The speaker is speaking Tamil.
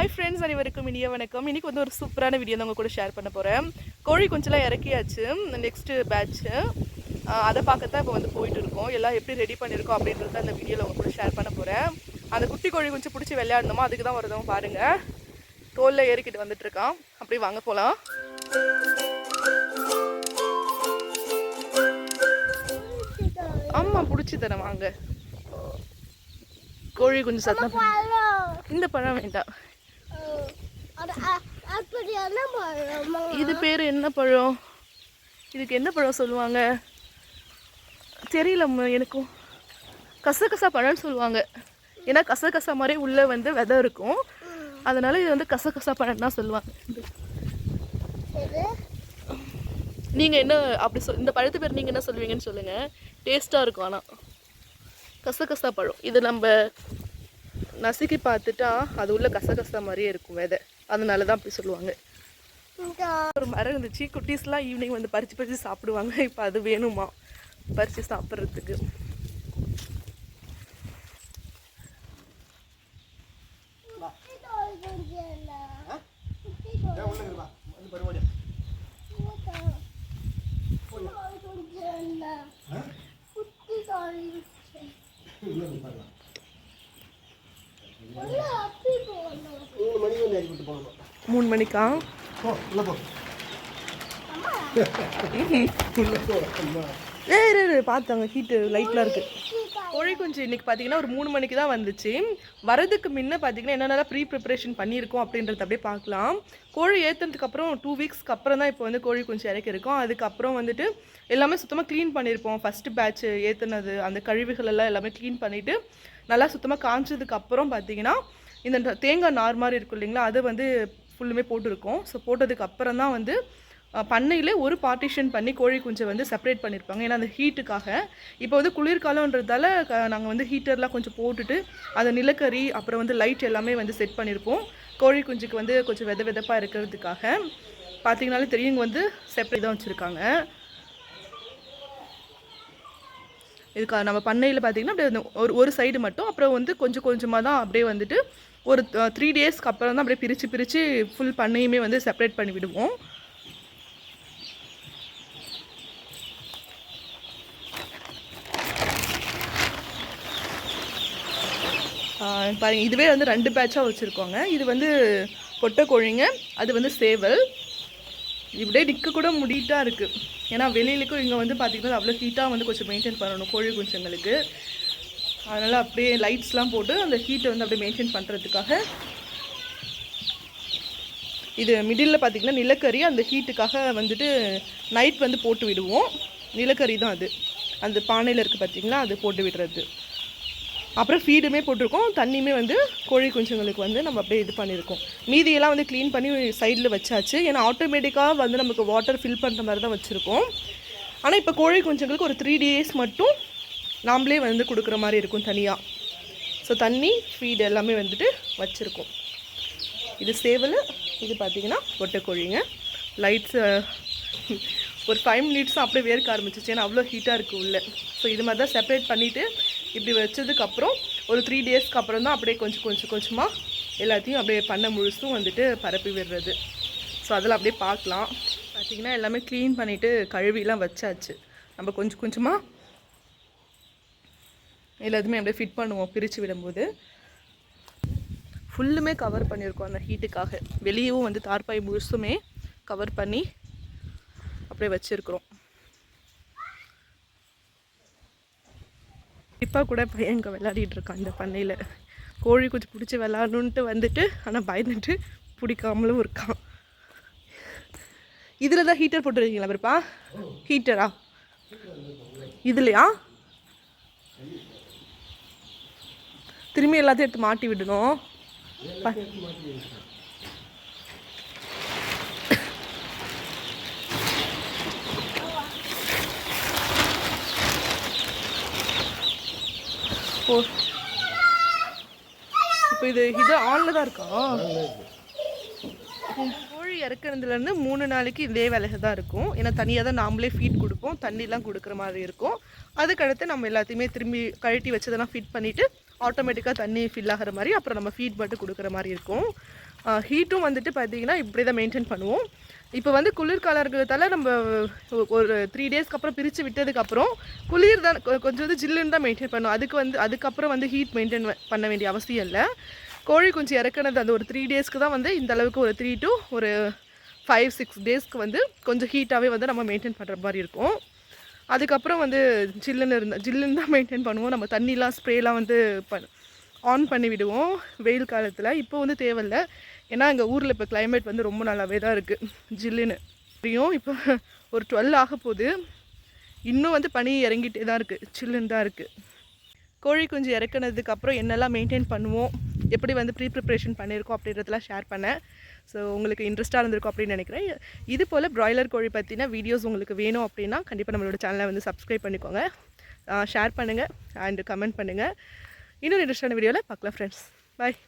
ஹாய் ஃப்ரெண்ட்ஸ் அனைவருக்கும் இனிய வணக்கம். இன்றைக்கி வந்து ஒரு சூப்பரான வீடியோ தான் உங்கள் கூட ஷேர் பண்ண போகிறேன் கோழி கொஞ்சம்லாம் இறக்கியாச்சு. நெக்ஸ்ட்டு பேட்ச்சு அதை பார்க்கத்தான் இப்போ வந்து போயிட்டு இருக்கோம். எல்லாம் எப்படி ரெடி பண்ணியிருக்கோம் அப்படின்றத அந்த வீடியோவில் உங்கள் கூட ஷேர் பண்ண போகிறேன் அந்த குட்டி கோழி கொஞ்சம் பிடிச்சி விளையாடணுமோ? அதுக்கு தான் வருதும் பாருங்கள் தோலில் ஏறிக்கிட்டு வந்துட்டுருக்கான் அப்படி அப்படியே வாங்க போகலாம் ஆமாம் பிடிச்சி தரேன் வாங்க. கோழி குஞ்சு சத்தம். இந்த பழம் வேண்டாம். இது பேர் என்ன பழம்? இதுக்கு என்ன பழம் சொல்லுவாங்க? தெரியலம்மா எனக்கும். கசகசா பழம்னு சொல்லுவாங்க. ஏன்னா கசகசா மாதிரி உள்ளே வந்து விதை இருக்கும். அதனால இது வந்து கசகசா பழம் தான் சொல்லுவாங்க. நீங்கள் என்ன அப்படி சொல் இந்த பழத்து பேர் நீங்கள் என்ன சொல்லுவீங்கன்னு சொல்லுங்கள் டேஸ்ட்டாக இருக்கும் ஆனால் கசகசா பழம். இது நம்ம நசுக்கி பார்த்துட்டா அது உள்ள கசகசா மாதிரியே இருக்கும் விதை. அதனால தான் அப்படி சொல்லுவாங்க. ஒரு மரம் இருந்துச்சு. குட்டீஸ்லாம் ஈவினிங் வந்து பறித்து பறித்து சாப்பிடுவாங்க. இப்போ அது வேணுமா? பறித்து சாப்பிட்றதுக்கு. குட்டி தோல் கொஞ்சம் இல்ல. குட்டி தோல் கொஞ்சம் இல்ல. குட்டி தோல் உள்ள அப்பி போகணும். மூணு மணிக்கு போகணும். மூணு மணிக்கா? போ உள்ள. ஏ பார்த்தாங்க ஹீட்டு லைட்லாம் இருக்குது. கோழி குஞ்சு இன்னைக்கு பார்த்தீங்கன்னா ஒரு மூணு மணிக்கு தான் வந்துச்சு. வரதுக்கு முன்ன பார்த்தீங்கன்னா என்னென்னலாம் ப்ரீ ப்ரிப்பரேஷன் பண்ணியிருக்கோம் அப்படின்றத அப்படியே பார்க்கலாம். கோழி ஏற்றுனதுக்கு அப்புறம் டூ வீக்ஸ்க்கு அப்புறம் தான் இப்போ வந்து கோழி குஞ்சு இறக்கிருக்கோம் அதுக்கப்புறம் வந்துட்டு எல்லாமே சுத்தமாக க்ளீன் பண்ணியிருப்போம். ஃபஸ்ட்டு பேட்ச் ஏற்றுனது அந்த கழிவுகள் எல்லாம் எல்லாமே க்ளீன் பண்ணிவிட்டு நல்லா சுத்தமாக காய்ச்சதுக்கு அப்புறம் பார்த்தீங்கன்னா இந்த தேங்காய் நார் மாதிரி இருக்கும் இல்லைங்களா அதை வந்து ஃபுல்லுமே போட்டிருக்கோம். ஸோ போட்டதுக்கு அப்புறம் தான் வந்து பண்ணையிலே ஒரு பார்ட்டிஷன் பண்ணி கோழி குஞ்சை வந்து செப்பரேட் பண்ணியிருப்பாங்க ஏன்னா அந்த ஹீட்டுக்காக இப்போ வந்து குளிர்காலன்றதால நாங்கள் வந்து ஹீட்டர்லாம் கொஞ்சம் போட்டுட்டு அந்த நிலக்கரி அப்புறம் வந்து லைட் எல்லாமே வந்து செட் பண்ணியிருப்போம் கோழி குஞ்சுக்கு வந்து கொஞ்சம் வெத வெதப்பாக இருக்கிறதுக்காக. பார்த்தீங்கனாலே தெரியும் வந்து செப்பரேட் தான் வச்சுருக்காங்க. இதுக்கு நம்ம பண்ணையில் பார்த்தீங்கன்னா அப்படியே ஒரு ஒரு சைடு மட்டும். அப்புறம் வந்து கொஞ்சம் கொஞ்சமாக தான் அப்படியே வந்துட்டு ஒரு த்ரீ டேஸ்க்கு அப்புறம் தான் அப்படியே பிரித்து பிரித்து ஃபுல் பண்ணையுமே வந்து செப்பரேட் பண்ணி விடுவோம். ஆஹ் பாருங்க இதுவே வந்து ரெண்டு பேட்சாக வச்சுருக்கோங்க. இது வந்து பொட்டை கோழிங்க அது வந்து சேவல். இப்படியே நிற்க கூட முடியிட்டா இருக்குது ஏன்னா வெளியிலுக்கும் இங்கே வந்து பார்த்திங்கன்னா அவ்வளோ ஹீட்டாக வந்து கொஞ்சம் மெயின்டைன் பண்ணணும் கோழி குஞ்சுங்களுக்கு. அதனால் அப்படியே லைட்ஸ்லாம் போட்டு அந்த ஹீட்டை வந்து அப்படியே மெயின்டைன் பண்ணுறதுக்காக இது மிடில் பார்த்திங்கன்னா நிலக்கரி அந்த ஹீட்டுக்காக வந்துட்டு நைட் வந்து போட்டு விடுவோம். நிலக்கரி தான் அது. அந்த பானையில் இருக்குது பார்த்திங்களா அது போட்டு விடுறது. அப்புறம் ஃபீடுமே போட்டிருக்கோம். தண்ணியுமே வந்து கோழி குஞ்சுங்களுக்கு வந்து நம்ம அப்படியே இது பண்ணியிருக்கோம். மீதியெல்லாம் வந்து க்ளீன் பண்ணி சைடில் வச்சாச்சு. ஏன்னா ஆட்டோமேட்டிக்காக வந்து நமக்கு வாட்டர் ஃபில் பண்ணுற மாதிரி தான் வச்சுருக்கோம். ஆனால் இப்போ கோழி குஞ்சுங்களுக்கு ஒரு த்ரீ டேஸ் மட்டும் நாம்ளே வந்து கொடுக்குற மாதிரி இருக்கும் தனியாக ஸோ தண்ணி ஃபீடு எல்லாமே வந்துட்டு வச்சுருக்கோம். இது சேவல் இது பார்த்தீங்கன்னா ஒட்டைக்கோழிங்க. லைட்ஸு ஒரு ஃபைவ் மினிட்ஸும் அப்படியே வேர்க்க ஆரம்பிச்சிச்சு ஏன்னா அவ்வளோ ஹீட்டாக இருக்குது உள்ளே. ஸோ இது மாதிரி தான் செப்பரேட் பண்ணிவிட்டு இப்படி வச்சதுக்கப்புறம் ஒரு த்ரீ டேஸ்க்கு அப்புறம் தான் அப்படியே கொஞ்சம் கொஞ்சம் கொஞ்சமாக எல்லாத்தையும் அப்படியே பண்ண முழுசும் வந்துட்டு பரப்பி விடுறது. ஸோ அதில் அப்படியே பார்க்கலாம். பார்த்தீங்கன்னா எல்லாமே க்ளீன் பண்ணிவிட்டு கழுவிலாம் வச்சாச்சு. நம்ம கொஞ்சம் கொஞ்சமாக எல்லாத்துமே அப்படியே ஃபிட் பண்ணுவோம் பிரித்து விடும்போது. ஃபுல்லுமே கவர் பண்ணியிருக்கோம் அந்த ஹீட்டுக்காக வெளியவும் வந்து தார்பாய் முழுசுமே கவர் பண்ணி அப்படியே வச்சுருக்குறோம். இப்போ கூட பையன் இங்கே விளையாடிட்டு இருக்கான் இந்த பண்ணையில். கோழி குச்சி பிடிச்சி விளாடணுன்ட்டு வந்துட்டு ஆனால் பயந்துட்டு பிடிக்காமலும் இருக்கான். இதில் தான் ஹீட்டர் போட்டுருக்கீங்களா பெருப்பா? ஹீட்டரா இதுலையா? திரும்பி எல்லாத்தையும் எடுத்து மாட்டி விடணும். போ ஓ இப்போ இது இது ஆன்ல தான் இருக்கா? கோழி இறக்குறதுலேருந்து மூணு நாளைக்கு இதே வேலையை தான் இருக்கும். ஏன்னா தனியாக தான் நாமளே ஃபீட் கொடுப்போம். தண்ணிலாம் கொடுக்குற மாதிரி இருக்கும். அதுக்கடுத்து நம்ம எல்லாத்தையுமே திரும்பி கழட்டி வச்சதெல்லாம் ஃபிட் பண்ணிவிட்டு ஆட்டோமேட்டிக்காக தண்ணி ஃபில் ஆகிற மாதிரி அப்புறம் நம்ம ஃபீட் மட்டும் கொடுக்குற மாதிரி இருக்கும். ஹீட்டும் வந்துட்டு பார்த்தீங்கன்னா இப்படி தான் மெயின்டைன் பண்ணுவோம். இப்போ வந்து குளிர்காலம் இருக்கிறதால நம்ம ஒரு த்ரீ டேஸ்க்கு அப்புறம் பிரித்து விட்டதுக்கப்புறம் குளிர் தான் கொஞ்சம் வந்து ஜில்லுன்னு தான் மெயின்டைன் பண்ணும் அதுக்கு வந்து அதுக்கப்புறம் வந்து ஹீட் மெயின்டைன் பண்ண வேண்டிய அவசியம் இல்லை. கோழி குஞ்சு இறக்குனது அந்த ஒரு த்ரீ டேஸ்க்கு தான் வந்து இந்த அளவுக்கு ஒரு த்ரீ டு ஒரு ஃபைவ் சிக்ஸ் டேஸ்க்கு வந்து கொஞ்சம் ஹீட்டாகவே வந்து நம்ம மெயின்டைன் பண்ணுற மாதிரி இருக்கும். அதுக்கப்புறம் வந்து ஜில்லுன்னு இருந்தால் ஜில்லுன்னு தான் மெயின்டைன் பண்ணுவோம். நம்ம தண்ணிலாம் ஸ்ப்ரேலாம் வந்து பண் ஆன் பண்ணி விடுவோம் வெயில் காலத்தில். இப்போ வந்து தேவையில்ல. ஏன்னா எங்கள் ஊரில் இப்போ கிளைமேட் வந்து ரொம்ப நல்லாவே தான் இருக்குது ஜில்லுன்னு. தெரியும் இப்போ ஒரு டுவெல் ஆக போகுது. இன்னும் வந்து பனி இறங்கிட்டே தான் இருக்குது சில்லுன்னு தான் இருக்குது கோழி குஞ்சு இறக்குனதுக்கப்புறம் என்னெல்லாம் மெயின்டைன் பண்ணுவோம்? எப்படி வந்து ப்ரீ ப்ரிப்ரேஷன் பண்ணியிருக்கோம் அப்படின்றதெல்லாம் ஷேர் பண்ணேன். ஸோ உங்களுக்கு இன்ட்ரெஸ்ட்டாக இருந்திருக்கும் அப்படின்னு நினைக்கிறேன். இது போல் ப்ராய்லர் கோழி பற்றின வீடியோஸ் உங்களுக்கு வேணும் அப்படின்னா கண்டிப்பாக நம்மளோட சேனலை வந்து சப்ஸ்கிரைப் பண்ணிக்கோங்க. ஷேர் பண்ணுங்கள் அண்ட் கமெண்ட் பண்ணுங்கள் இன்னொரு இன்ட்ரெஸ்டான வீடியோவில் பார்க்கலாம் ஃப்ரெண்ட்ஸ் பாய்